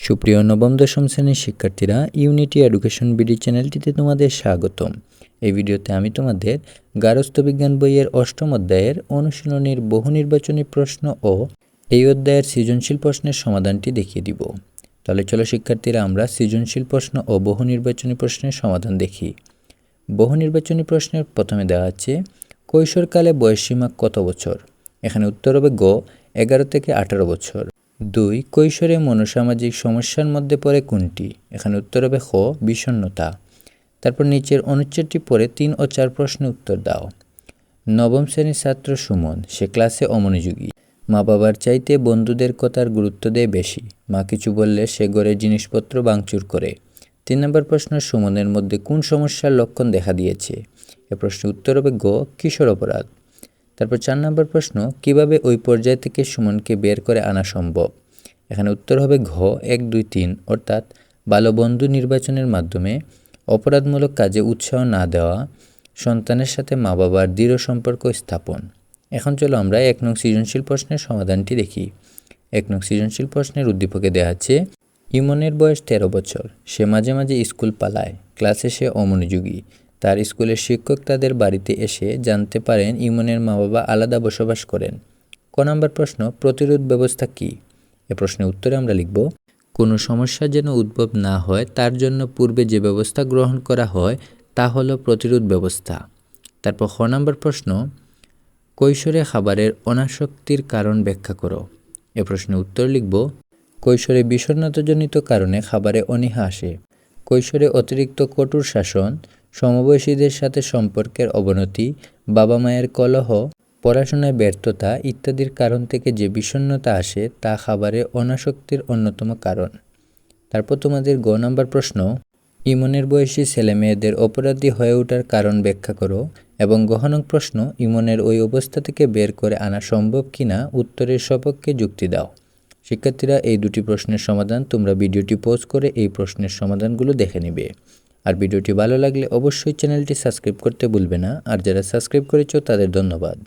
সুপ্রিয় নবম, দশম শ্রেণির শিক্ষার্থীরা ইউনিটি এডুকেশন বিডি চ্যানেলটিতে তোমাদের স্বাগতম। এই ভিডিওতে আমি তোমাদের গারস্থ বিজ্ঞান বইয়ের অষ্টম অধ্যায়ের অনুশীলনীর বহু নির্বাচনী প্রশ্ন ও এই অধ্যায়ের সৃজনশীল প্রশ্নের সমাধানটি দেখিয়ে দিব। তাহলে চলো শিক্ষার্থীরা, আমরা সৃজনশীল প্রশ্ন ও বহু নির্বাচনী প্রশ্নের সমাধান দেখি। বহু নির্বাচনী প্রশ্নের প্রথমে দেওয়া আছে, কৈশোরকালে বয়সসীমা কত বছর? এখানে উত্তর হবে গ, এগারো থেকে আঠারো বছর। দুই, কৈশোরে মনোসামাজিক সমস্যার মধ্যে পড়ে কোনটি? এখানে উত্তর হবে খ, বিষণ্ণতা। তারপর নিচের অনুচ্ছেদটি পড়ে তিন ও চার প্রশ্নে উত্তর দাও। নবম শ্রেণির ছাত্র সুমন, সে ক্লাসে অমনোযোগী। মা বাবার চাইতে বন্ধুদের কথার গুরুত্ব দেয় বেশি। মা কিছু বললে সে ঘরে জিনিসপত্র ভাঙচুর করে। তিন নম্বর প্রশ্ন, সুমনের মধ্যে কোন সমস্যার লক্ষণ দেখা দিয়েছে? এ প্রশ্নের উত্তর হবে গ, কিশোর অপরাধ। তারপর চার নম্বর প্রশ্ন, কীভাবে ওই পর্যায় থেকে সুমনকে বের করে আনা সম্ভব? এখানে উত্তর হবে ঘ, এক, দুই, তিন, অর্থাৎ বালবন্ধু নির্বাচনের মাধ্যমে অপরাধমূলক কাজে উৎসাহ না দেওয়া সন্তানের সাথে মা বাবার দৃঢ় সম্পর্ক স্থাপন। এখন চলো আমরা এক নং সৃজনশীল প্রশ্নের সমাধানটি দেখি। এক নং সৃজনশীল প্রশ্নের উদ্দীপকে দেওয়া আছে, ইমনের বয়স তেরো বছর, সে মাঝে মাঝে স্কুল পালায়, ক্লাসে সে অমনোযোগী। তার স্কুলের শিক্ষক তাদের বাড়িতে এসে জানতে পারেন ইমনের মা বাবা আলাদা বসবাস করেন। ক নম্বর প্রশ্ন, প্রতিরোধ ব্যবস্থা কী? এ প্রশ্নের উত্তরে আমরা লিখব, কোনো সমস্যা যেন উদ্ভব না হয়, তার জন্য পূর্বে যে ব্যবস্থা গ্রহণ করা হয়, তা হলো প্রতিরোধ ব্যবস্থা। তারপর খ নম্বর প্রশ্ন, কৈশোরে খাবারের অনাসক্তির কারণ ব্যাখ্যা করো। এ প্রশ্নের উত্তর লিখব, কৈশোরে বিষণ্ণতাজনিত কারণে খাবারে অনীহা আসে। কৈশোরে অতিরিক্ত কঠোর শাসন, সমবয়সীদের সাথে সম্পর্কের অবনতি, বাবা মায়ের কলহ পড়াশোনায় ব্যর্থতা ইত্যাদির কারণ থেকে যে বিষণ্ণতা আসে তা খাবারে অনাসক্তির অন্যতম কারণ। তারপর তোমাদের গ নম্বর প্রশ্ন, ইমনের বয়সী ছেলেমেয়েদের অপরাধী হয়ে ওঠার কারণ ব্যাখ্যা করো এবং গহনক প্রশ্ন, ইমনের ওই অবস্থা থেকে বের করে আনা সম্ভব কিনা উত্তরের সপক্ষে যুক্তি দাও। শিক্ষার্থীরা এই দুটি প্রশ্নের সমাধান তোমরা ভিডিওটি পোস্ট করে এই প্রশ্নের সমাধানগুলো দেখে নেবে। আর ভিডিওটি ভালো লাগলে অবশ্যই চ্যানেলটি সাবস্ক্রাইব করতে ভুলবে না। আর যারা সাবস্ক্রাইব করেছ তাদের ধন্যবাদ।